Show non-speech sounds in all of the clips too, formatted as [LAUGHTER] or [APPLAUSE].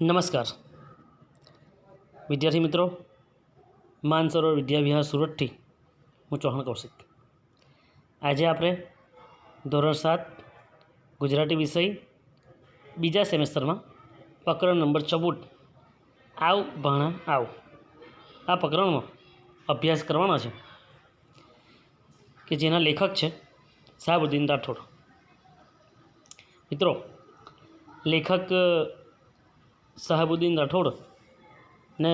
નમસ્કાર. વિદ્યાર્થી મિત્રો, માનસરોવર વિદ્યાવિહાર સુરતથી હું ચૌહાણ કૌશિક. આજે આપણે ધોરણ સાત, ગુજરાતી વિષય બીજા સેમેસ્ટરમાં પ્રકરણ નંબર ચૌદ, આવ ભાણા આવ. આ પ્રકરણમાં અભ્યાસ કરવાનો છે કે જેના લેખક છે શાહબુદ્દીન રાઠોડ. મિત્રો, લેખક શાહબુદ્દીન રાઠોડ ને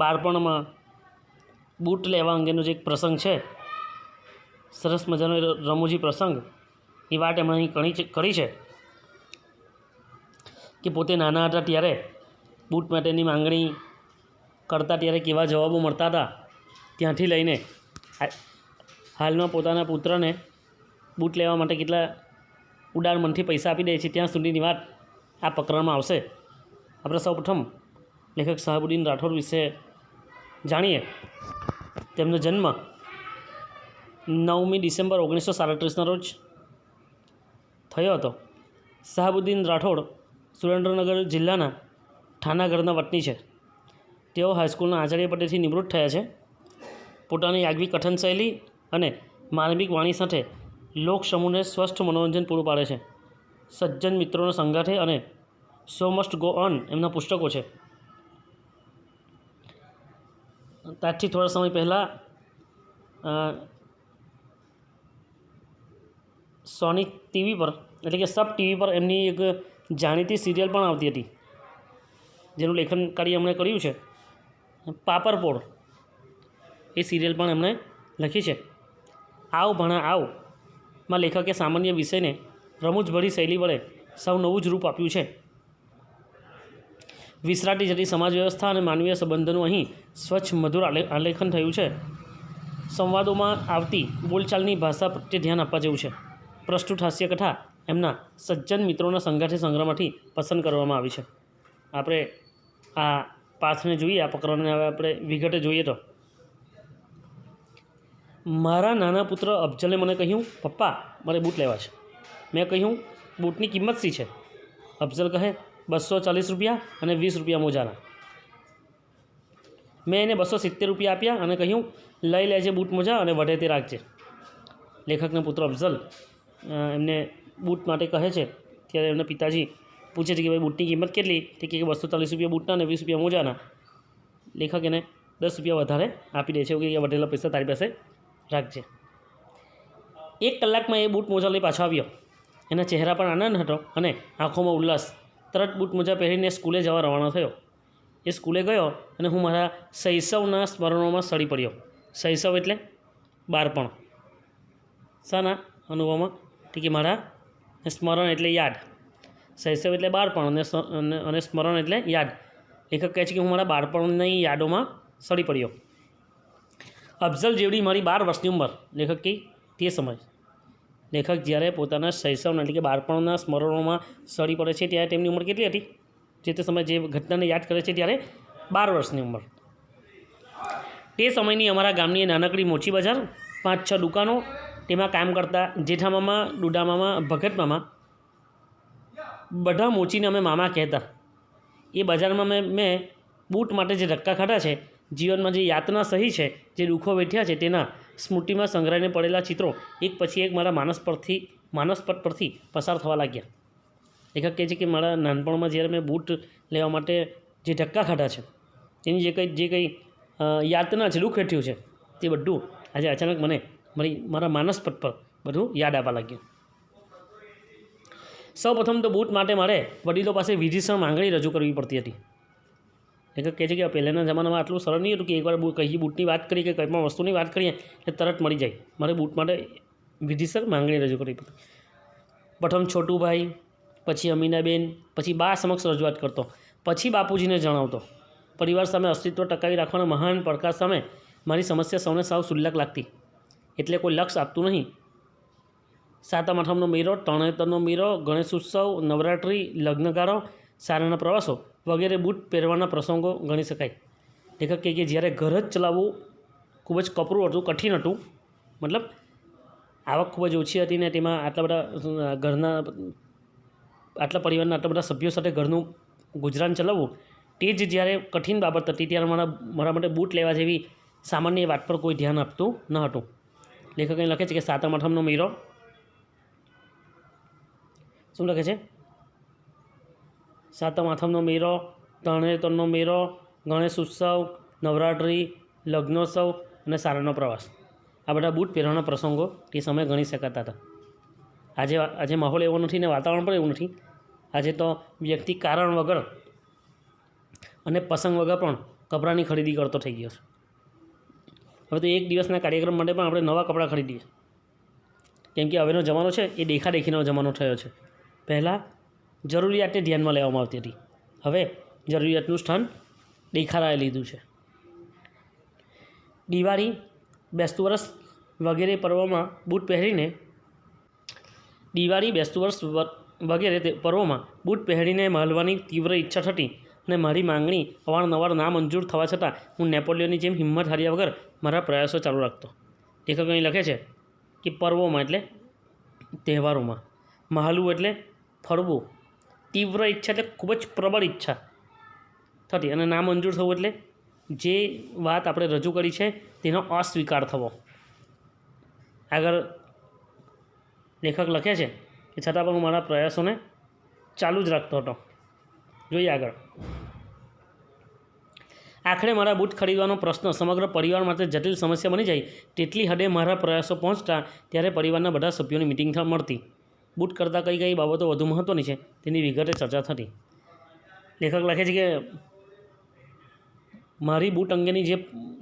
બાળપણમાં બૂટ લેવા અંગેનો જે એક પ્રસંગ છે, સરસ મજાનો રમૂજી પ્રસંગ, એ વાત એમણે અહીં છે, કરી છે કે પોતે નાના હતા ત્યારે બૂટ માટેની માંગણી કરતા ત્યારે કેવા જવાબો મળતા હતા, ત્યાંથી લઈને હાલમાં પોતાના પુત્રને બૂટ લેવા માટે કેટલા ઉડાણ મનથી પૈસા આપી દે છે, ત્યાં સુધીની વાત આ પ્રકરણમાં આવશે. આપણે સૌપ્રથમ લેખક શાહબુદ્દીન રાઠોડ વિશે જાણીએ. તેમનો જન્મ નવમી ડિસેમ્બર ઓગણીસો સાડત્રીસના રોજ થયો હતો. શાહબુદ્દીન રાઠોડ સુરેન્દ્રનગર જિલ્લાના ઠાનાગઢના વતની છે. તેઓ હાઈસ્કૂલના આચાર્ય પદેથી નિવૃત્ત થયા છે. પોતાની આગવી કથન શૈલી અને માનવિક વાણી સાથે લોક સમૂહને સ્વસ્થ મનોરંજન પૂરું પાડે છે. સજ્જન મિત્રોનો સંગાથે અને સો મસ્ટ ગો ઓન એમના પુસ્તકો છે. ત્યારથી થોડા સમય પહેલાં સોની ટીવી પર, એટલે કે સબ ટીવી પર એમની એક જાણીતી સિરિયલ પણ આવતી હતી. જેનું લેખન કાર્ય એમણે કર્યું છે. પાપરપોળ. એ સિરિયલ પણ એમણે લખી છે. આવ ભણા, આવ. માં લેખકે સામાન્ય વિષયને રમૂજભરી શૈલી વડે સૌ નવું જ રૂપ આપ્યું છે. વિસરાટી જતી સમાજ વ્યવસ્થા અને માનવીય સંબંધોનું અહીં સ્વચ્છ, મધુર આલે- આલેખન થયું છે. સંવાદોમાં આવતી બોલચાલની ભાષા પ્રત્યે ધ્યાન આપવા જેવું છે. પ્રસ્તુત હાસ્યકથા એમના સજ્જન મિત્રોના સંગાથે સંગ્રહમાંથી પસંદ કરવામાં આવી છે. આપણે આ પાથને જોઈએ, આ પ્રકરણને હવે આપણે વિગતે જોઈએ તો. મારા નાના પુત્ર અફજલે મને કહ્યું, પપ્પા, મારે બૂટ લેવા છે મેં કહ્યું, બૂટની કિંમત શી છે અફઝલ કહે બસો ચાલીસ રૂપિયા અને વીસ રૂપિયા મોજાના. મેં એને બસો સિત્તેર રૂપિયા આપ્યા અને કહ્યું, લઈ લેજે બૂટ મોજા અને વઢે તે રાખજે. લેખકના પુત્ર અફઝલ એમને બૂટ માટે કહે છે, ત્યારે એમના પિતાજી પૂછે છે કે ભાઈ બૂટની કિંમત કેટલી? તે કે બસો ચાલીસ રૂપિયા બૂટના અને વીસ રૂપિયા મોજાના. લેખક એને દસ રૂપિયા વધારે આપી દે છે એવું કે વધેલા પૈસા તારી પાસે રાખજે. એક કલાકમાં એ બૂટ મોજા લઈ પાછો આવ્યો. એના ચહેરા પર આનંદ હતો અને આંખોમાં ઉલ્લાસ તરત બૂટ મોજા પહેરીને સ્કૂલે જવા રવાના થયો. એ સ્કૂલે ગયો અને હું મારા શૈશવના સ્મરણોમાં સડી પડ્યો. શૈશવ એટલે બાળપણ. શાના અનુભવમાં? કે મારા સ્મરણ એટલે યાદ. શૈશવ એટલે બાળપણ અને અને- અને સ્મરણ એટલે યાદ. લેખક કહે છે કે હું મારા બાળપણની યાદોમાં સડી પડ્યો. અફઝલ જેવડી મારી બાર વર્ષની ઉંમર. લેખક કહી તે સમય. લેખક જ્યારે પોતાના શૈશવના એટલે કે બાળપણના સ્મરણોમાં સળી પડે છે ત્યારે તેમની ઉંમર કેટલી હતી? જે તે સમયે જે ઘટનાને યાદ કરે છે ત્યારે બાર વર્ષની ઉંમર. તે સમયની અમારા ગામની નાનકડી મોચી બજાર, પાંચ છ દુકાનો, તેમાં કામ કરતા જેઠામામા દુડામામા ભગત મામા, બધા મોચીને અમે મામા કહેતા. એ બજારમાં મેં મેં બૂટ માટે જે ધક્કા ખાધા છે, જીવનમાં જે યાતના સહી છે, જે દુઃખો વેઠ્યા છે તેના સ્મૃતિમાં સંગ્રહાઈને પડેલા ચિત્રો એક પછી એક મારા માનસ પરથી માનસપટ પરથી પસાર થવા લાગ્યા. લેખક કહે છે કે મારા નાનપણમાં જ્યારે મેં બૂટ લેવા માટે જે ધક્કા ખાધા છે, તેની જે કંઈ જે કંઈ યાતના છે દુઃખ હેઠ્યું છે, તે બધું આજે અચાનક મને મારી, મારા માનસપટ પર બધું યાદ આવવા લાગ્યું. સૌ પ્રથમ તો બૂટ માટે મારે વડીલો પાસે વિધિસર માંગણી રજૂ કરવી પડતી હતી. લેખક કહે છે કે પહેલાંના જમાનામાં આટલું સરળ નહીં હતું કે એકવાર કઈ બૂટની વાત કરીએ કે કંઈ પણ વસ્તુની વાત કરીએ એટલે તરત મળી જાય. મારે બૂટ માટે વિધિસર માંગણી રજૂ કરવી પડી. પ્રથમ છોટુભાઈ, પછી અમીનાબેન, પછી બા સમક્ષ રજૂઆત કરતો. પછી બાપુજીને જણાવતો. પરિવાર સામે અસ્તિત્વ ટકાવી રાખવાના મહાન પડકાર સામે મારી સમસ્યા સૌને સાવ સુલ્લક લાગતી. એટલે કોઈ લક્ષ આપતું નહીં. સાતમ, આઠમનો મેરો તણેતરનો મેરો ગણેશ ઉત્સવ, નવરાત્રિ, લગ્નગાળો, સારાના પ્રવાસો વગેરે બૂટ પહેરવાના પ્રસંગો ગણી શકાય. લેખક કહે કે જ્યારે ઘર જ ચલાવવું ખૂબ જ કપરું હતું, કઠિન હતું, મતલબ આવક ખૂબ જ ઓછી હતી ને તેમાં આટલા બધા ઘરના, આટલા પરિવારના આટલા બધા સભ્યો સાથે ઘરનું ગુજરાન ચલાવવું, તે જ જ્યારે કઠિન બાબત હતી, ત્યારે મારા મારા માટે બૂટ લેવા જેવી સામાન્ય વાત પર કોઈ ધ્યાન આપતું ન હતું. લેખક અહીં લખે છે કે સાતમ આઠમનો મીરો શું લખે છે? સાતમ, આઠમનો મેળો તરણેતરનો મેળો, ગણેશ ઉત્સવ, નવરાત્રિ, લગ્નોત્સવ અને સારાનો પ્રવાસ. આ બધા બૂટ પહેરવાના પ્રસંગો તે સમયે ગણી શકાતા હતા. આજે આજે માહોલ એવો નથી ને વાતાવરણ પણ એવું નથી. આજે તો વ્યક્તિ કારણ વગર અને પસંગ વગર પણ કપડાની ખરીદી કરતો થઈ ગયો છે. હવે તો એક દિવસના કાર્યક્રમ માટે પણ આપણે નવા કપડાં ખરીદીએ. કેમ કે હવેનો જમાનો છે, એ દેખાદેખીનો જમાનો થયો છે. પહેલાં જરૂરિયાતને ધ્યાનમાં લેવામાં આવતી હતી. હવે જરૂરિયાતનું સ્થાન દેખાડાએ લીધું છે. દિવાળી બેસતું વર્ષ વગેરે પર્વમાં બૂટ પહેરીને દિવાળી બેસતું વર્ષ વગેરે પર્વમાં પર્વોમાં બૂટ પહેરીને માલવાની તીવ્ર ઈચ્છા થતી અને મારી માંગણી અવારનવાર નામંજૂર થવા છતાં હું નેપોલિયનની જેમ હિંમત હાર્યા વગર મારા પ્રયાસો ચાલુ રાખતો. લેખક અહીં લખે છે કે પર્વોમાં એટલે તહેવારોમાં. મહાલું એટલે ફરવું તીવ્ર ઈચ્છા એટલે ખૂબ જ પ્રબળ ઈચ્છા. થતી અને નામંજૂર થવું એટલે જે વાત આપણે રજૂ કરી છે તેનો અસ્વીકાર થવો. આગળ લેખક લખે છે કે છતાં પણ હું મારા પ્રયાસોને ચાલુ જ રાખતો હતો. જોઈએ આગળ. આખરે મારા બૂટ ખરીદવાનો પ્રશ્ન સમગ્ર પરિવાર માટે જટિલ સમસ્યા બની જાય. તેટલી હદે મારા પ્રયાસો પહોંચતા ત્યારે પરિવારના બધા સભ્યોની મિટિંગ મળતી. બૂટ કરતાં કઈ કઈ બાબતો વધુ મહત્ત્વની છે તેની વિગતે ચર્ચા થતી. લેખક લખે છે કે, મારી બૂટ અંગેની જે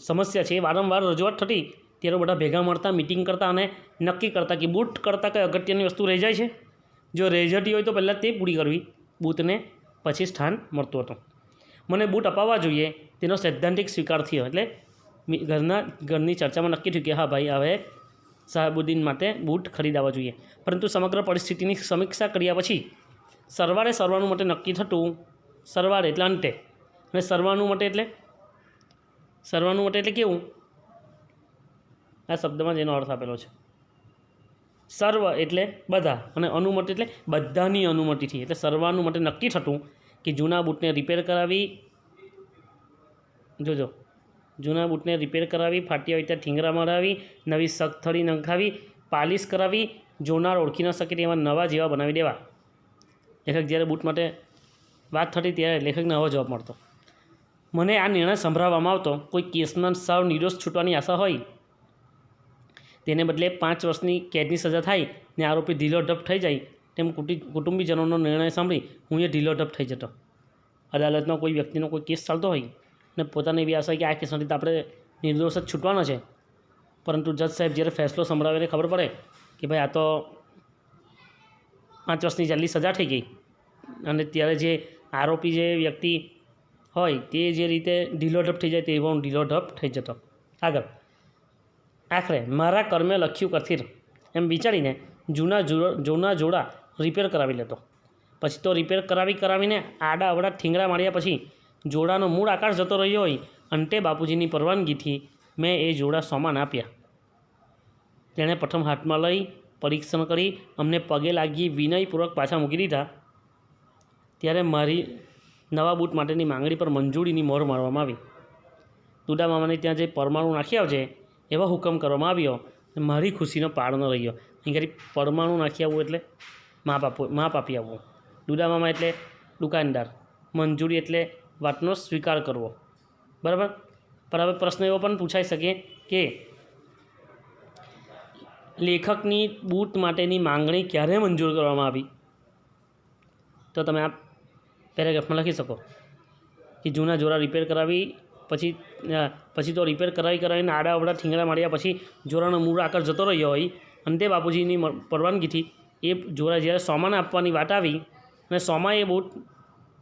સમસ્યા છે એ વારંવાર રજૂઆત થતી ત્યારે બધા ભેગા મળતા, મિટિંગ કરતા અને નક્કી કરતા કે બૂટ કરતાં કંઈ અગત્યની વસ્તુ રહી જાય છે. જો રહી જતી હોય તો પહેલાં તે પૂરી કરવી. બૂટને પછી સ્થાન મળતું હતું. મને બૂટ અપાવવા જોઈએ. તેનો સૈદ્ધાંતિક સ્વીકાર થયો એટલે ઘરના, ઘરની ચર્ચામાં નક્કી થયું કે, હા ભાઈ, હવે સાહેબુદ્દીન માટે બૂટ ખરીદાવા જોઈએ. પરંતુ સમગ્ર પરિસ્થિતિની સમીક્ષા કર્યા પછી સરવારે સરવાનું માટે નક્કી થતું સરવારે એટલે અંતે. અને સરવાનું માટે એટલે? સરવાનું માટે એટલે કેવું? આ શબ્દમાં જ એનો અર્થ આપેલો છે. સર્વ એટલે બધા અને અનુમતિ એટલે બધાની અનુમતિથી એટલે સર્વાનુમતે નક્કી થતું કે જૂના બૂટને રિપેર કરાવી. જોજો. જૂના બૂટને રિપેર કરાવી, ફાટ્યા હોય ત્યાં ઠીંગરા મરાવી, નવી સગથળી નંખાવી, પાલિશ કરાવી, જોનાર ઓળખી ન શકે તેવા નવા જેવા બનાવી દેવા. લેખક જ્યારે બૂટ માટે વાત થતી ત્યારે લેખકને આવો જવાબ મળતો. મને આ નિર્ણય સંભળાવવામાં આવતો. કોઈ કેસમાં સાવ નિર્દોષ છૂટવાની આશા હોય? તેને બદલે પાંચ વર્ષની કેદની સજા થાય ને આરોપી ઢીલો ઢપ થઈ જાય તેમ કુટી, કુટુંબીજનોનો નિર્ણય સાંભળી હું એ ઢીલો ઢપ થઈ જતો. અદાલતમાં કોઈ વ્યક્તિનો કોઈ કેસ ચાલતો હોય? ને પોતાને એવી આશા કે આ કેસમાંથી આપણે નિર્દોષ જ છૂટવાનો છે. પરંતુ જજ સાહેબ જ્યારે ફેસલો સંભળાવીને ખબર પડે કે ભાઈ આ તો પાંચ વર્ષની જલ્દી સજા થઈ ગઈ. અને ત્યારે જે આરોપી જે વ્યક્તિ હોય તે જે રીતે ઢીલો ઢપ થઈ જાય તેવો ઢીલો ઢપ થઈ જતો. આગળ. આખરે, મારા કર્મે લખ્યું કથિર એમ વિચારીને જૂના જૂના જોડા રિપેર કરાવી લેતો. પછી તો રિપેર કરાવી, કરાવીને આડા અવડા ઠીંગડા માર્યા પછી જોડાનો મૂળ આકાર જતો રહ્યો હોય અંતે બાપુજીની પરવાનગીથી મેં એ જોડા સોમાન આપ્યા. તેણે પ્રથમ હાથમાં લઈ પરીક્ષણ કરી, અમને પગે લાગી વિનયપૂર્વક પાછા મૂકી દીધા. ત્યારે મારી નવા બૂટ માટેની માંગણી પર મંજૂરીની મોહર મારવામાં આવી. દુડા મામાને ત્યાં જે પરમાણુ નાખી આવજે, એવા હુકમ કરવામાં આવ્યો અને મારી ખુશીનો પાર ન રહ્યો. અહીં ઘડી પરમાણુ નાખી આવવું એટલે માપ આપવું માપ આપી આવવું. દુડા મામા એટલે દુકાનદાર મંજૂરી એટલે વાતનો સ્વીકાર કરવો. બરાબર? પણ હવે પ્રશ્ન એવો પણ પૂછાઈ શકે કે લેખકની બૂટ માટેની માંગણી ક્યારે મંજૂર કરવામાં આવી? તો તમે આ પેરેગ્રાફમાં લખી શકો કે જૂના જોરા રિપેર કરાવી, પછી પછી તો રિપેર કરાવી કરાવીને આડા અવડા ઠીંગડા માર્યા પછી જોરાનો મૂળ આકાર જતો રહ્યો હોય. અંતે બાપુજીની પરવાનગીથી એ જોરા જ્યારે સોમાને આપવાની વાત આવી અને સોમાએ બૂટ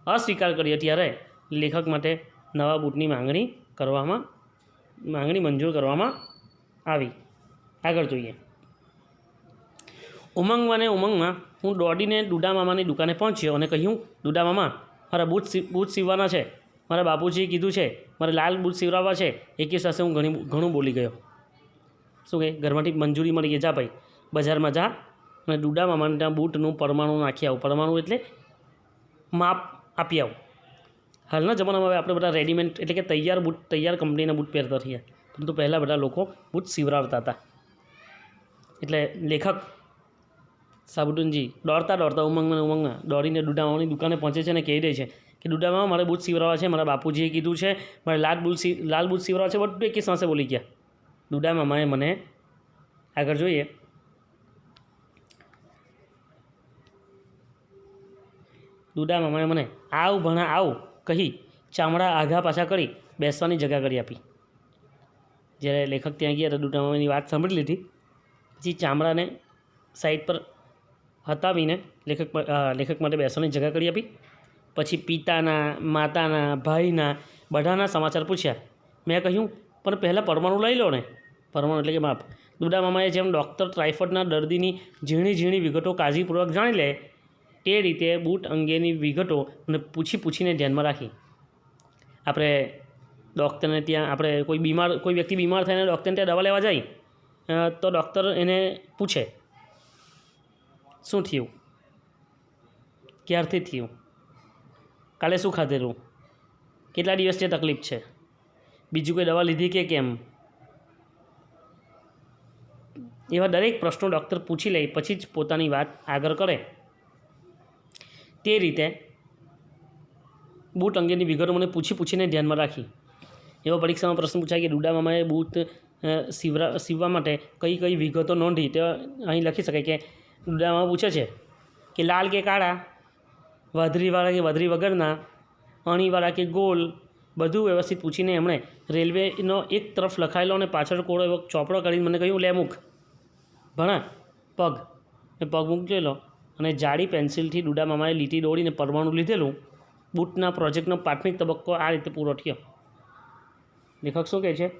અસ્વીકાર કર્યો ત્યારે લેખક માટે નવા બૂટની માંગણી કરવામાં, માંગણી મંજૂર કરવામાં આવી. આગળ જોઈએ. ઉમંગમાં અને ઉમંગમાં, હું દોડીને દુડા મામાની દુકાને પહોંચ્યો અને કહ્યું, દુડા મામા, મારા બૂટ બૂટ સીવવાના છે. મારા બાપુજીએ કીધું છે, મારે લાલ બૂટ સીવડાવવા છે. એકી સાથે હું ઘણી, ઘણું બોલી ગયો. શું કહે ઘરમાંથી મંજૂરી મળી ગઈ જા ભાઈ, બજારમાં જા. અને મામાને ત્યાં બૂટનું પરમાણુ નાખી આવું. પરમાણુ એટલે માપ આપી આવું. હાલના જમાનામાં હવે આપણે બધા રેડીમેડ એટલે કે તૈયાર બૂટ, તૈયાર કંપનીના બૂટ પહેરતા થયા. પરંતુ પહેલાં બધા લોકો બૂટ સીવડાવતા હતા. એટલે લેખક સાબુટુનજી દોડતા દોડતા ઉમંગમાં ઉમંગમાં દોડીને દુડામાની દુકાને પહોંચે છે અને કહી દે છે કે દુડામાં મારે બૂટ સીવડાવવા છે, મારા બાપુજીએ કીધું છે, મારે લાલ બૂટ સી, લાલ બૂટ સીવડાવવા છે. બધું એકી સાંસે બોલી ગયા. દુડામામાએ મને આગળ જોઈએ. દુડામામાએ મને, આવ ભણા, આવ. કહી ચામડા આઘા પાછા કરી બેસવાની જગા કરી આપી. જ્યારે લેખક ત્યાં ગયા ડુડા વાત સાંભળી લીધી. પછી ચામડાને સાઈડ પર હતાવીને લેખક લેખક માટે બેસવાની જગા કરી આપી. પછી પિતાના, માતાના, ભાઈના બધાના સમાચાર પૂછ્યા. મેં કહ્યું, પણ પહેલાં પરમાણુ લઈ લો ને. પરમાણુ એટલે કે માપ. દુડા મામાએ જેમ ડૉક્ટર ટ્રાઇફોડના દર્દીની ઝીણી ઝીણી વિગતો કાળજીપૂર્વક જાણી લે તે રીતે બૂટ અંગેની વિગતો અને પૂછી પૂછીને ધ્યાનમાં રાખી. આપણે ડૉક્ટરને ત્યાં આપણે કોઈ બીમાર, કોઈ વ્યક્તિ બીમાર થઈને ડૉક્ટરને ત્યાં દવા લેવા જાય તો ડૉક્ટર એને પૂછે, શું થયું? ક્યારથી થયું? કાલે શું ખાધેલું? કેટલા દિવસથી તકલીફ છે? બીજું કોઈ દવા લીધી કે કેમ? એવા દરેક પ્રશ્નો ડૉક્ટર પૂછી લે, પછી જ પોતાની વાત આગળ કરે. તે રીતે બૂટ અંગેની વિગતો મને પૂછી પૂછીને ધ્યાનમાં રાખી. એવો પરીક્ષામાં પ્રશ્ન પૂછાય કે, ડુડા મામાએ બૂટ સીવરા, સીવવા માટે કઈ કઈ વિગતો નોંધી? તે અહીં લખી શકાય કે, ડુડા મામા પૂછે છે કે, લાલ કે કાળા વાદળીવાળા કે વાદળી વગરના અણીવાળા કે ગોલ, બધું વ્યવસ્થિત પૂછીને એમણે રેલવેનો એક તરફ લખાયેલો અને પાછળ કોળો એવો ચોપડો કરીને મને કહ્યું, લે મૂક ભણા, પગ. મેં પગ મૂકેલો અને જાડી પેન્સિલથી ડુડા મામાએ લીટી દોડીને પરમાણુ લીધેલું. બૂટના પ્રોજેક્ટનો પ્રાથમિક તબક્કો આ રીતે પૂરો થયો. લેખક શું કહે છે?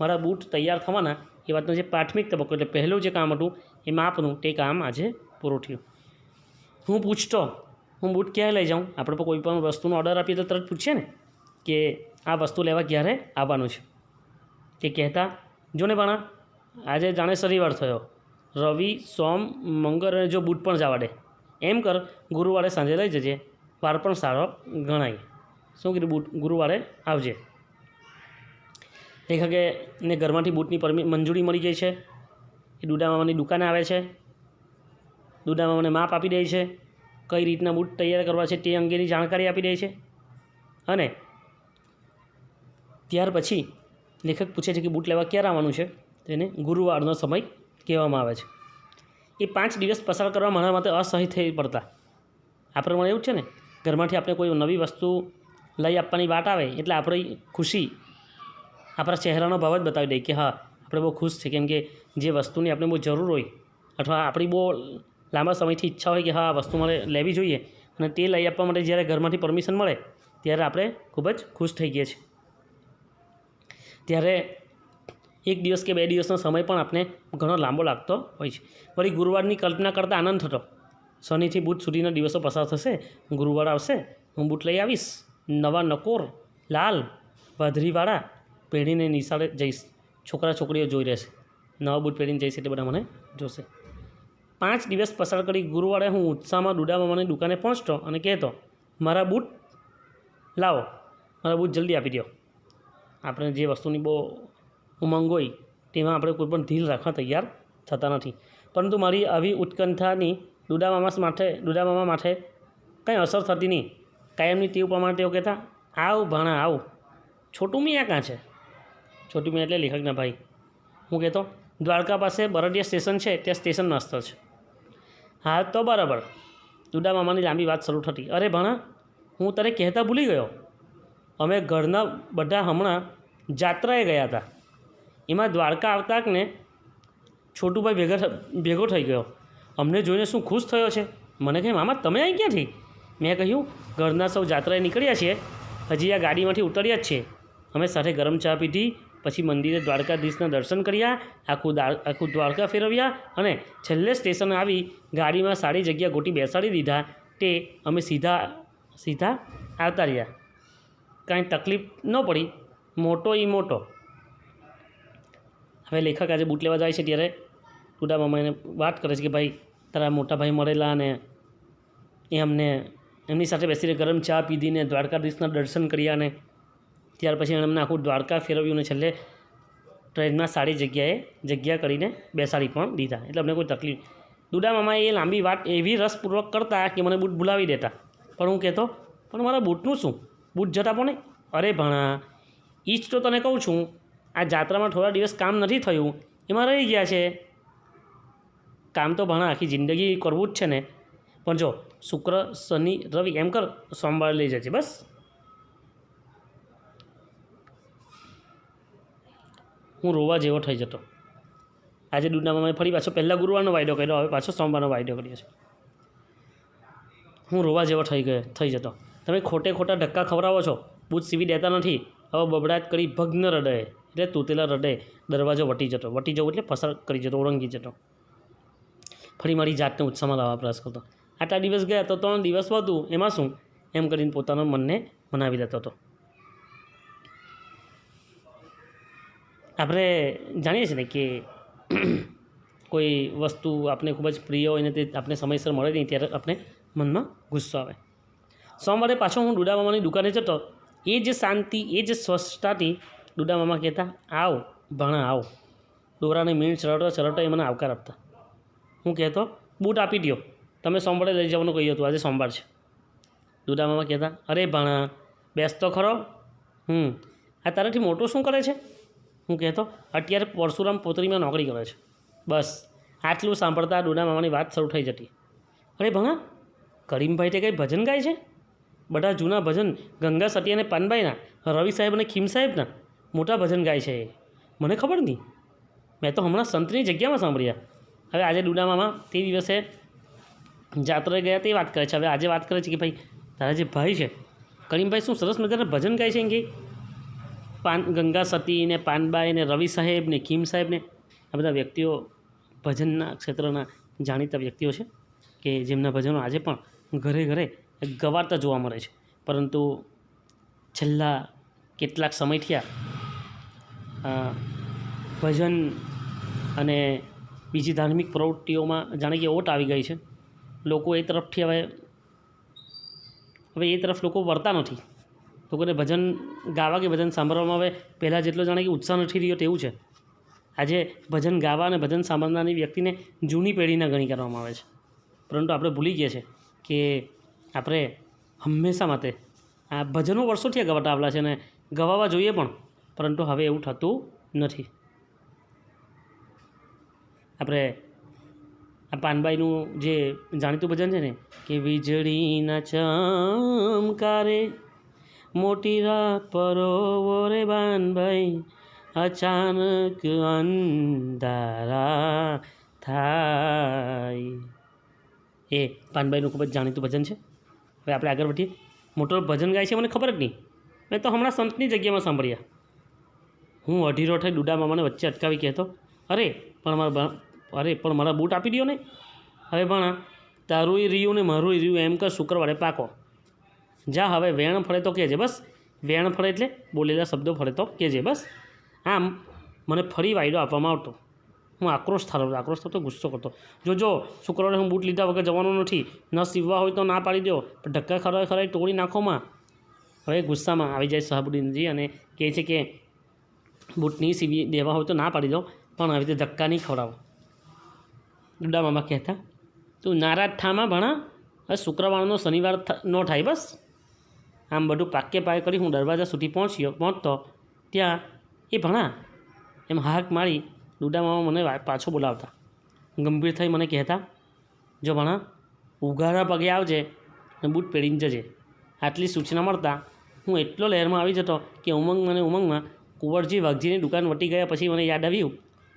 મારા બૂટ તૈયાર થવાના એ વાતનો જે પ્રાથમિક તબક્કો એટલે પહેલું જે કામ હતું એ માપનું તે કામ આજે પૂરું થયું. હું પૂછતો, હું બૂટ ક્યારે લઈ જાઉં? આપણે પણ કોઈ પણ વસ્તુનો ઓર્ડર આપીએ તો તરત પૂછીએ ને કે આ વસ્તુ લેવા ક્યારે આવવાનું છે. તે કહેતા જો ને પણ આજે જાણે શનિવાર થયો. રવિ, સોમ, મંગળ અને જો બૂટ પણ જવા દે. એમ કર, ગુરુવારે સાંજે લઈ જજે. વાર પણ સારો ગણાય. શું કીધું બૂટ ગુરુવારે આવજે. લેખકે ને ઘરમાંથી બૂટની પરમિ, મંજૂરી મળી ગઈ છે. એ દુડામામાની દુકાને આવે છે. દુડામામાને માપ આપી દે છે. કઈ રીતના બૂટ તૈયાર કરવા છે તે અંગેની જાણકારી આપી દે છે. અને ત્યાર પછી લેખક પૂછે છે કે બૂટ લેવા ક્યારે આવવાનું છે? તેને ગુરુવારનો સમય કહેવામાં આવે છે. એ પાંચ દિવસ પસાર કરવા મારા માટે અસહ્ય થઈ પડતા. આ પ્રમાણે એવું છે ને? ઘરમાંથી આપણે કોઈ નવી વસ્તુ લઈ આપવાની વાત આવે એટલે આપણી ખુશી આપણા ચહેરાનો ભાવ જ બતાવી દઈએ કે હા, આપણે બહુ ખુશ છે. કેમ કે જે વસ્તુની આપણે બહુ જરૂર હોય અથવા આપણી બહુ લાંબા સમયથી ઈચ્છા હોય કે હા, આ વસ્તુ મારે લેવી જોઈએ અને તે લઈ આપવા માટે જ્યારે ઘરમાંથી પરમિશન મળે, ત્યારે આપણે ખૂબ જ ખુશ થઈ ગયા છીએ. ત્યારે એક દિવસ કે બે દિવસનો સમય પણ આપણે ઘણો લાંબો લાગતો હોય છે. વળી ગુરુવારની કલ્પના કરતાં આનંદ થતો. શનિથી બુધ સુધીના દિવસો પસાર થશે. ગુરુવાર આવશે. હું બૂટ લઈ આવીશ. નવા નકોર, લાલ વાદળીવાળા પહેરીને નિશાળે જઈશ. છોકરા છોકરીઓ જોઈ રહેશે. નવા બૂટ પહેરીને જઈશ એટલે બધા મને જોશે. પાંચ દિવસ પસાર કરી ગુરુવારે હું ઉત્સાહમાં ડુડા મને દુકાને પહોંચતો અને કહેતો, મારા બૂટ લાવો. મારા બૂટ જલ્દી આપી દો આપણે જે વસ્તુની બહુ ઉમંગ હોય, તેમાં આપણે કોઈ પણ ધીલ રાખવા તૈયાર થતા નથી. પરંતુ મારી આવી ઉત્કંઠાની દુડામામાસ માટે દુડામામા માટે કંઈ અસર થતી નહીં. કાયમની ટેવ પ્રમાણે તેઓ કહેતા, આવ ભાણા, આવ. છોટું મિયા કાં છે? છોટું મિયા એટલે લેખકના ભાઈ. હું કહેતો, દ્વારકા પાસે બરડિયા સ્ટેશન છે, ત્યાં સ્ટેશન નાસ્તો છે. હા, તો બરાબર. ડુડા મામાની લાંબી વાત શરૂ થતી, અરે ભાણા, હું તને કહેતા ભૂલી ગયો. અમે ઘરના બધા હમણાં જાત્રાએ ગયા હતા. એમાં દ્વારકા આવતા ને છોટુભાઈ ભેગા ભેગો થઈ ગયો. અમને જોઈને શું ખુશ થયો છે? મને કહે, મામા, તમે અહીં ક્યાંથી? મેં કહ્યું, ઘરના સૌ જાત્રાએ નીકળ્યા છીએ. હજી આ ગાડીમાંથી ઉતર્યા જ છે અમે સાથે ગરમ ચા પીધી, પછી મંદિરે દ્વારકાધીશના દર્શન કર્યા, આખું આખું દ્વારકા ફેરવ્યા અને છેલ્લે સ્ટેશન આવી ગાડીમાં સારી જગ્યા ગોટી બેસાડી દીધા. તે અમે સીધા સીધા આવતા રહ્યા. કાંઈ તકલીફ ન પડી. મોટો એ મોટો. હવે લેખક આજે બૂટ લેવા જાય છે ત્યારે ટુડા મામા એને વાત કરે છે કે ભાઈ, તારા મોટા ભાઈ મળેલા અને એ અમને એમની સાથે બેસીને ગરમ ચા પીધીને દ્વારકાધીશના દર્શન કર્યા અને ત્યાર પછી એણે અમને આખું દ્વારકા ફેરવ્યું અને છેલ્લે ટ્રેનમાં સારી જગ્યાએ જગ્યા કરીને બેસાડી પણ દીધા. એટલે અમને કોઈ તકલીફ દુડા મામાએ એ લાંબી વાત એવી રસપૂર્વક કરતા કે મને બૂટ ભૂલાવી દેતા. પણ હું કહેતો, પણ મારા બૂટનું શું? બૂટ જતા પણ અરે ભણા જ તો તને કહું છું. આ જાત્રામાં થોડા દિવસ કામ નથી થયું, એમાં રહી ગયા છે. કામ તો ભણા, આખી જિંદગી કરવું જ છે ને. પણ જો, શુક્ર, શનિ, રવિ એમ કર, સોમવારે લઈ જજે, બસ. હું રોવા જેવો થઈ જતો. આજે દુનિયામાં મેં ફરી પાછો પહેલાં ગુરુવારનો વાયદો કર્યો, હવે પાછો સોમવારનો વાયદો કર્યો છે. હું રોવા જેવો થઈ ગયો, થઈ જતો. તમે ખોટે ખોટા ધક્કા ખવડાવો છો બૂથ સીવી દેતા નથી. હવે બબડાટ કરી ભગ્ન રડે એટલે તૂટેલા રડે, દરવાજો વટી જતો, વટી જવું એટલે પસાર કરી જતો, ઓળંગી જતો. ફરી મારી જાતને ઉત્સાહમાં લાવવા પ્રયાસ કરતો. આટલા દિવસ ગયા તો ત્રણ દિવસ વધુ, એમાં શું? એમ કરીને પોતાના મનને મનાવી લેતો હતો. આપણે જાણીએ છીએ ને કે [CLEARS THROAT] કોઈ વસ્તુ આપણે ખૂબ જ પ્રિય હોય ને તે આપણે સમયસર મળે નહીં, ત્યારે આપણે મનમાં ગુસ્સો આવે. સોમવારે પાછો હું ડુડા દુકાને જતો. એ જે શાંતિ, એ જ સ્વચ્છતાથી ડુડા મામા કહેતા, આવ, ભણા, આવ. દોરાને મીણ ચરટો ચરટો એ મને આવકાર આપતા. હું કહેતો, બૂટ આપી દો તમે સોમવારે લઈ જવાનું કહ્યું હતું, આજે સોમવાર છે. દુડા મામા કહેતા, અરે ભણા બેસતો ખરો. હમ, આ તારાથી મોટું શું કરે છે? હું કહેતો, અત્યારે પરશુરામ પોતરીમાં નોકરી કરે છે. બસ, આટલું સાંભળતા ડુડા મામાની વાત શરૂ થઈ જતી. અરે ભણા, કરીમભાઈ તે કંઈ ભજન ગાય છે? બધા જૂના ભજન ગંગા સતી અને પાનબાઈના રવિ સાહેબ અને ખીમ સાહેબના. મોટા ભજન ગાય છે મને ખબર નહીં. મેં તો હમણાં સંતની જગ્યામાં સાંભળ્યા. હવે આજે ડુડામામાં તે દિવસે જાત્રા ગયા તે વાત કરે છે. હવે આજે વાત કરે છે કે ભાઈ, તારા જે ભાઈ છે, કરીમભાઈ શું સરસ મજાના ભજન ગાય છે એમ કે? પાન ગંગા સતી ને પાનબાઈ ને રવિ સાહેબ ને ખીમ સાહેબ ને આ બધા વ્યક્તિઓ ભજનના ક્ષેત્રના જાણીતા વ્યક્તિઓ છે કે જેમના ભજનો આજે પણ ઘરે ઘરે ગવાતા જોવા મળે છે. પરંતુ છેલ્લા કેટલાક સમય થયા ભજન અને બીજી ધાર્મિક પ્રવૃત્તિઓમાં જાણે કે ઓટ આવી ગઈ છે. લોકો એ તરફથી હવે હવે એ તરફ લોકો વળતા નથી. લોકોને ભજન ગાવા કે ભજન સાંભળવામાં હવે પહેલાં જેટલો જાણે કે ઉત્સાહ નથી રહ્યો તેવું છે. આજે ભજન ગાવા અને ભજન સાંભળનારની વ્યક્તિને જૂની પેઢીના ગણી કરવામાં આવે છે. પરંતુ આપણે ભૂલી ગયા છે કે આપણે હંમેશા માટે આ ભજનો વર્ષોથી ગવાતા આવેલા છે અને ગવાવા જોઈએ પણ પરંતુ હવે એવું થતું નથી. આપણે આ પાનબાઈનું જે જાણીતું ભજન છે ને, કે વીજળીના ચમકારે મોટી રાત પરોવો રે બાનભાઈ, અચાનક અંધારા થાય. એ પાનબાઈનું ખૂબ જ જાણીતું ભજન છે. હવે આપણે આગળ વધીએ. મોટો ભજન ગાય છે, મને ખબર જ નહીં. મેં તો હમણાં સંતની જગ્યામાં સાંભળ્યા. હું અઢીરો થઈ ડુડા મામાને વચ્ચે અટકાવી કહેતો, અરે, પણ મારા અરે, પણ મારા બૂટ આપી દો ને. હવે ભણા તારું રહ્યું ને મારું રહ્યું એમ કર શુક્રવારે પાકો. જા, હવે વેણ ફળે તો કહેજે બસ. વેણ ફળે એટલે બોલેલા શબ્દો ફળે તો કહેજે બસ. આમ મને ફરી વાયદો આપવામાં આવતો. હું આક્રોશ થતો આક્રોશ થતો, ગુસ્સો કરતો. જો જો, શુક્રવારે હું બૂટ લીધા વગર જવાનો નથી, ન સીવવા હોય તો ના પાડી દો પણ ધક્કા ખરાય ખરાય તોડી નાખોમાં. હવે ગુસ્સામાં આવી જાય શહાબુદ્દીનજી અને કહે છે કે બૂટ નહીં સીવી દેવા હોય તો ના પાડી દો પણ આવી રીતે ધક્કા નહીં ખવડાવો. ડુડા મામા કહેતા, તું નારાજ થામાં ભણા હવે શુક્રવારનો શનિવાર નો થાય બસ. આમ બધું પાકે પાકે કરી હું દરવાજા સુધી પહોંચ્યો, પહોંચતો, ત્યાં, એ ભણા, એમ હાક મારી ડુડા મામા મને પાછો બોલાવતા. ગંભીર થઈ મને કહેતા, જો ભણા, ઉઘાડા પગે આવજે અને બૂટ પહેરીને જજે. આટલી સૂચના મળતા હું એટલો લહેરમાં આવી જતો કે ઉમંગ મને ઉમંગમાં કુંવરજી વાઘજીની દુકાન વટી ગયા પછી મને યાદ આવ્યું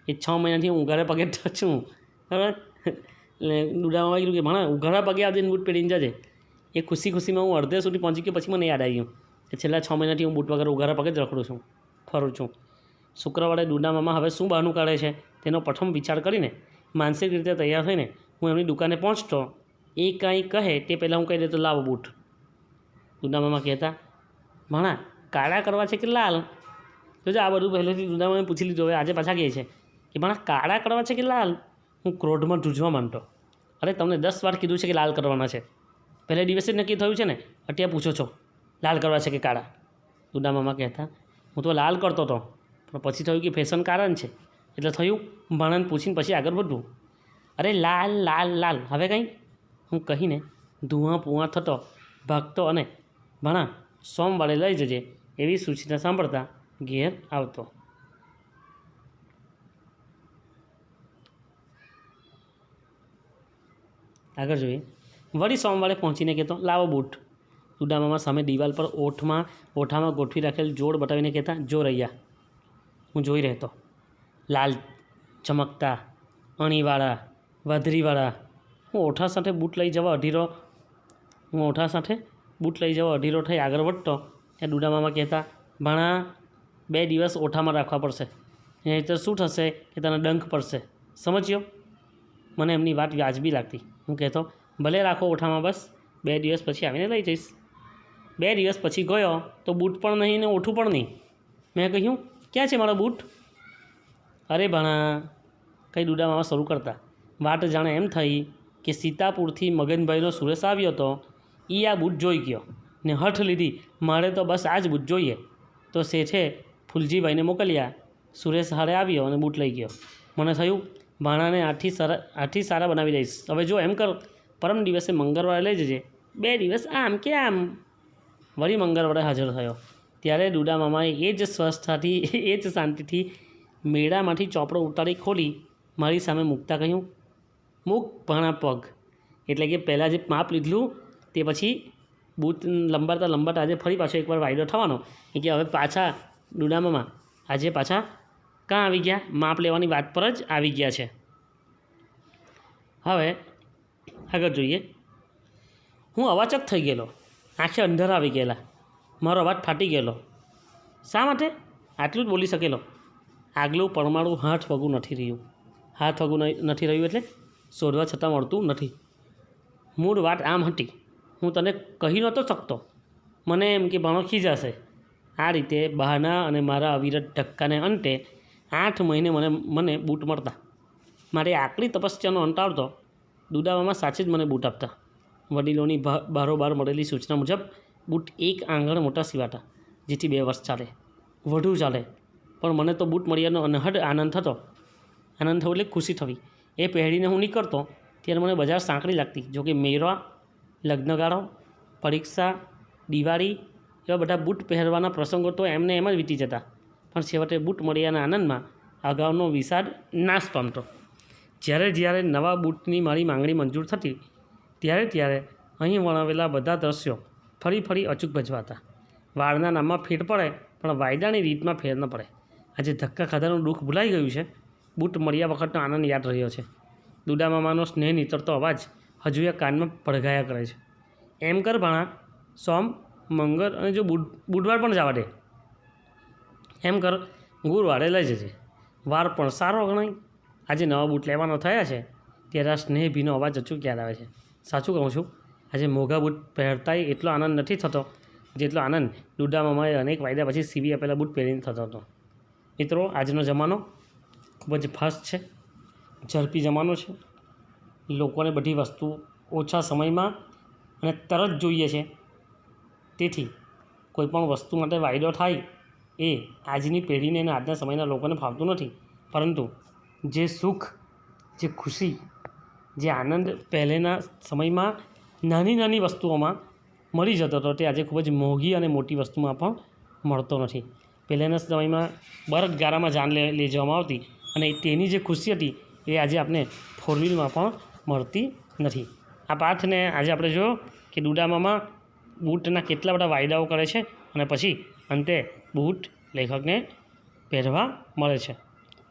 એ છ મહિનાથી હું ઉઘાડા પગે છું. બરાબર? એટલે દુડામાં કીધું કે ભણા ઉઘાડા પગે આવજે બૂટ પહેરીને જજે. એ ખુશી ખુશીમાં હું અડધે સુધી પહોંચી ગયો પછી મને યાદ આવ્યું કે છેલ્લા છ મહિનાથી હું બૂટ વગર ઉઘાડા પગે જ રખડું છું, ફરું છું. શુક્રવારે દુડામામાં હવે શું બહાનું કાઢે છે તેનો પ્રથમ વિચાર કરીને માનસિક રીતે તૈયાર થઈને હું એમની દુકાને પહોંચતો. એ કાંઈ કહે તે પહેલાં હું કહી દેતો, લાવો બૂટ. દુડામામાં કહેતા ભણા કાળા કરવા છે કે લાલ? જોજે આ બધું પહેલેથી ડુડામાએ પૂછી લીધું, હવે આજે પાછા કહે છે કે ભણા કાળા કરવા છે કે લાલ? હું ક્રોધમાં જૂજવા માંડતો. અરે તમને દસ વાર કીધું છે કે લાલ કરવાના છે. પહેલા દિવસે નક્કી થયું છે ને? અત્યારે પૂછો છો, લાલ કરવા છે કે કાળા? દુડા કહેતા, હું તો લાલ કરતો હતો પણ પછી થયું કે ફેશન કારણ છે. એટલે થયું ભણન પૂછીને પછી આગળ વધવું અરે લાલ લાલ લાલ, હવે કંઈ? હું કહીને ધુઆ પુઆ થતો, ભાગતો અને, ભણા, સોમવારે લઈ જજે એવી સૂચના સાંભળતા ઘેર આવતો. આગળ જોઈએ. વળી સોમવારે પહોંચીને કહેતો, લાવો બૂટ. ઉડામામાં સામે દિવાલ પર ઓઠમાં, ઓઠામાં ગોઠવી રાખેલ જોડ બતાવીને કહેતા, જો રહ્યા હું જોઈ રહેતો. લાલ, ચમકતા, અણીવાળા, વધરીવાળા. હું ઓઠા સાથે બૂટ લઈ જવા અઢીરો, હું ઓઠા સાથે બૂટ લઈ જવા અઢીરો થઈ આગળ વધતો. ત્યાં ડુડામામાં કહેતા, ભાણા બે દિવસ ઓઠામાં રાખવા પડશે. નહીં તો શું થશે કે તને ડંખ પડશે. સમજ્યો? મને એમની વાત વ્યાજબી લાગતી. હું કહેતો, ભલે રાખો ઓઠામાં બસ, બે દિવસ પછી આવીને લઈ જઈશ. બે દિવસ પછી ગયો તો બૂટ પણ નહીં ને ઓઠું પણ નહીં. મેં કહ્યું, ક્યાં છે મારો બૂટ? અરે ભણા, કંઈ ડુડામાં શરૂ કરતા. વાટ જાણે એમ થઈ કે સીતાપુરથી મગનભાઈનો સુરેશ આવ્યો હતો એ આ બૂટ જોઈ ગયો ને હઠ લીધી, મારે તો બસ આ જ બૂટ જોઈએ. તો શેઠે ફૂલજીભાઈને મોકલ્યા. સુરેશ હારે આવ્યો અને બૂટ લઈ ગયો. મને થયું, ભાણાને આઠી સારા આઠી સારા બનાવી દઈશ. હવે જો એમ કર, પરમ દિવસે મંગળવારે લઈ જજે. બે દિવસ? આમ કે આમ? વળી મંગળવારે હાજર થયો. ત્યારે ડુડા મામાએ એ જ સ્વસ્થતાથી એ જ શાંતિથી મેળામાંથી ચોપડો ઉતારી ખોલી મારી સામે મૂકતા કહ્યું, મૂક, ભાણા પગ. એટલે કે પહેલાં જે માપ લીધું તે પછી બૂટ લંબાડતા લંબાડતા આજે ફરી પાછો એકવાર વાયદો થવાનો. કે હવે પાછા ડુડામામાં આજે પાછા કાં આવી ગયા? માપ લેવાની વાત પર જ આવી ગયા છે. હવે આગળ જોઈએ. હું અવાચક થઈ ગયેલો. આંખે અંધારા આવી ગયેલા. મારો અવાજ ફાટી ગયેલો. શા માટે? આટલું જ બોલી શકેલો. આગલું પરમાણુ હાથ વગું નથી રહ્યું. હાથ વગું નથી રહ્યું એટલે શોધવા છતાં મળતું નથી. મૂળ વાત આમ હતી. હું તને કહી નહોતો શકતો. મને એમ કે ભણો ખીજાશે આ રીતે બહાના અને મારા અવિરત ધક્કાને અંતે આઠ મહિને મને મને બૂટ મળતા. મારી આકરી તપસ્યાનો અંત આવતો દુદાવામાં સાચે જ મને બૂટ આપતા. વડીલોની બારોબાર મળેલી સૂચના મુજબ, બૂટ એક આંગણ મોટા સિવાતા, જેથી બે વર્ષ ચાલે. વધુ ચાલે. પણ મને તો બૂટ મળ્યાનો અનહદ આનંદ થતો. આનંદ થયો એટલે ખુશી થવી. એ પહેરીને હું નીકળતો, ત્યારે મને બજાર સાંકડી લાગતી, જોકે મેળા લગ્નગાળો, પરીક્ષા, દિવાળી એવા બધા બૂટ પહેરવાના પ્રસંગો તો એમને એમ જ વીતી જતા. પણ છેવટે બૂટ મળ્યાના આનંદમાં અગાઉનો વિષાદ નાશ પામતો. જ્યારે જ્યારે નવા બૂટની મારી માંગણી મંજૂર થતી, ત્યારે ત્યારે અહીં વર્ણવેલા બધા દ્રશ્યો ફરી ફરી અચૂક ભજવાતા. વાળના નામમાં ફેર પડે, પણ વાયદાની રીતમાં ફેર ન પડે. આજે ધક્કા ખાધાનું દુઃખ ભૂલાઈ ગયું છે. બૂટ મળ્યા વખતનો આનંદ યાદ રહ્યો છે. દુડા મામાનો સ્નેહ નીતરતો અવાજ હજુ એ કાનમાં પડઘાયા કરે છે. એમ કર ભાણા, સોમ મંગળ અને જો બુધ, બુધવાર પણ જવા દે. એમ કર, ગુરુવારે લઈ જજે. વાર પણ સારો ગણાય. આજે નવા બૂટ લેવાનો થયા છે. ત્યારે આ સ્નેહ અવાજ અચૂક યાદ આવે છે. સાચું કહું છું, આજે મોંઘા બૂટ પહેરતાય એટલો આનંદ નથી થતો, જેટલો આનંદ ડુડા મામાએ અનેક વાયદા પછી સીવી આપેલા બૂટ પહેરીને થતો હતો. મિત્રો, આજનો જમાનો ખૂબ જ ફાસ્ટ છે, ઝડપી જમાનો છે. લોકોને બધી વસ્તુ ઓછા સમયમાં અને તરત જોઈએ છે. તેથી કોઈપણ વસ્તુ માટે વાયદો થાય એ આજની પેઢીને અને આજના સમયના લોકોને ફાવતું નથી. પરંતુ જે સુખ, જે ખુશી, જે આનંદ પહેલેના સમયમાં નાની નાની વસ્તુઓમાં મળી જતો હતો, તે આજે ખૂબ જ મોંઘી અને મોટી વસ્તુમાં પણ મળતો નથી. પહેલાંના સમયમાં બરફ ગારામાં જાન લે, લઈ જવામાં આવતી અને તેની જે ખુશી હતી એ આજે આપણે ફોર વ્હીલમાં પણ મળતી નથી. આ પાઠને આજે આપણે જો કે ડુડામામાં બૂટના કેટલા બધા વાયદાઓ કરે છે અને પછી અંતે બૂટ લેખકને પહેરવા મળે છે.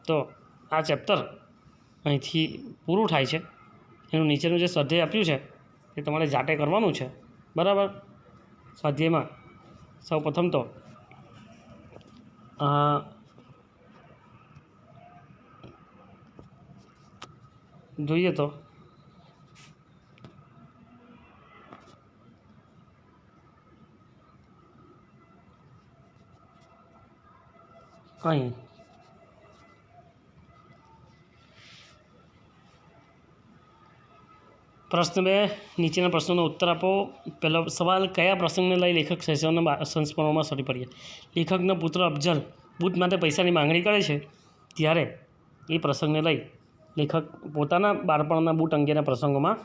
તો આ ચેપ્ટર અહીંથી પૂરું થાય છે. એનું નીચેનું જે સ્વાધ્યાય આપ્યું છે, એ તમારે જાતે કરવાનું છે. બરાબર? સ્વાધ્યાયમાં સૌ પ્રથમ તો જોઈએ તો અહીં પ્રશ્ન બે, નીચેના પ્રશ્નોનો ઉત્તર આપો. પહેલો સવાલ, કયા પ્રસંગને લઈ લેખક શૈશવના સંસ્મરણોમાં સરી પડ્યા? લેખકનો પુત્ર અફઝલ બુદ્ધ માટે પૈસાની માંગણી કરે છે? ત્યારે એ પ્રસંગને લઈ લેખક પોતાના બાળપણના બૂટ અંગેના પ્રસંગોમાં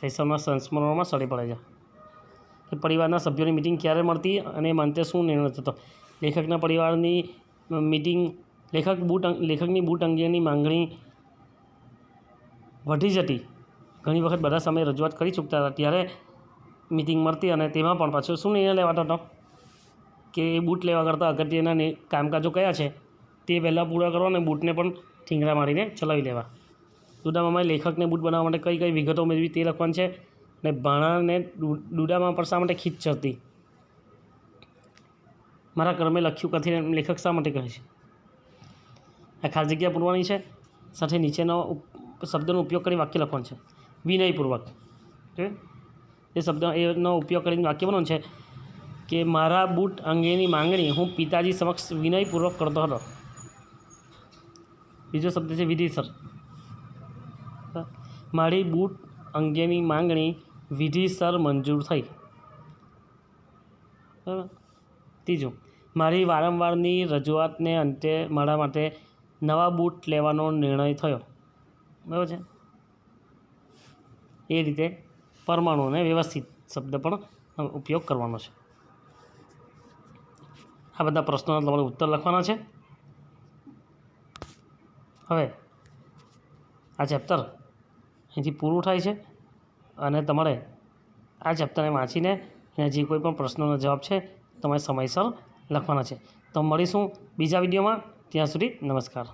શૈશવના સંસ્મરણોમાં સરી પડે છે. પરિવારના સભ્યોની મિટિંગ ક્યારે મળતી અને એમાં અંતે શું નિર્ણય થતો? લેખકના પરિવારની મિટિંગ, લેખક બૂટ લેખકની બૂટ અંગેની માંગણી વધી જતી. ઘણી વખત બધા સમયે રજૂઆત કરી ચૂકતા હતા. ત્યારે મિટિંગ મળતી અને તેમાં પણ પાછો શું નિર્ણય લેવાતો હતો? કે એ બૂટ લેવા કરતાં અગત્યના કામકાજો કયા છે? તે પહેલાં પૂરા કરવા અને બૂટને પણ ઠીંગરા મારીને ચલાવી લેવા. દુડામામાએ લેખકને બૂટ બનાવવા માટે કઈ કઈ વિગતો મેળવી તે લખવાનું છે? અને ભાણાને દુડામાં પર શા માટે ખીચ ચડતી? મારા કર્મે લખ્યું કથીને લેખક શા માટે કહે છે? આ ખાસ જગ્યા પૂરવાની છે. સાથે નીચેનો શબ્દનો ઉપયોગ કરી વાક્ય લખવાનું છે. વિનયપૂર્વક. એ શબ્દ, એનો ઉપયોગ કરીને વાક્ય બનવાનું છે કે મારા બૂટ અંગેની માંગણી હું પિતાજી સમક્ષ વિનયપૂર્વક કરતો હતો. બીજો શબ્દ છે વિધિસર મારી બૂટ અંગેની માંગણી વિધિસર મંજૂર થઈ. ત્રીજું. મારી વારંવારની રજૂઆતને અંતે મારા માટે નવા બૂટ લેવાનો નિર્ણય થયો. બરાબર છે? એ રીતે પરમાણુ અને વ્યવસ્થિત શબ્દ પણ ઉપયોગ કરવાનો છે. આ બધા પ્રશ્નોના તમારે ઉત્તર લખવાના છે. હવે આ ચેપ્ટર અહીંથી પૂરું થાય છે અને તમારે આ ચેપ્ટરને વાંચીને એના જે કોઈ પણ પ્રશ્નોનો જવાબ છે, તમારે સમયસર લખવાના છે. તો મળીશું બીજા વિડીયોમાં. ત્યાં સુધી નમસ્કાર.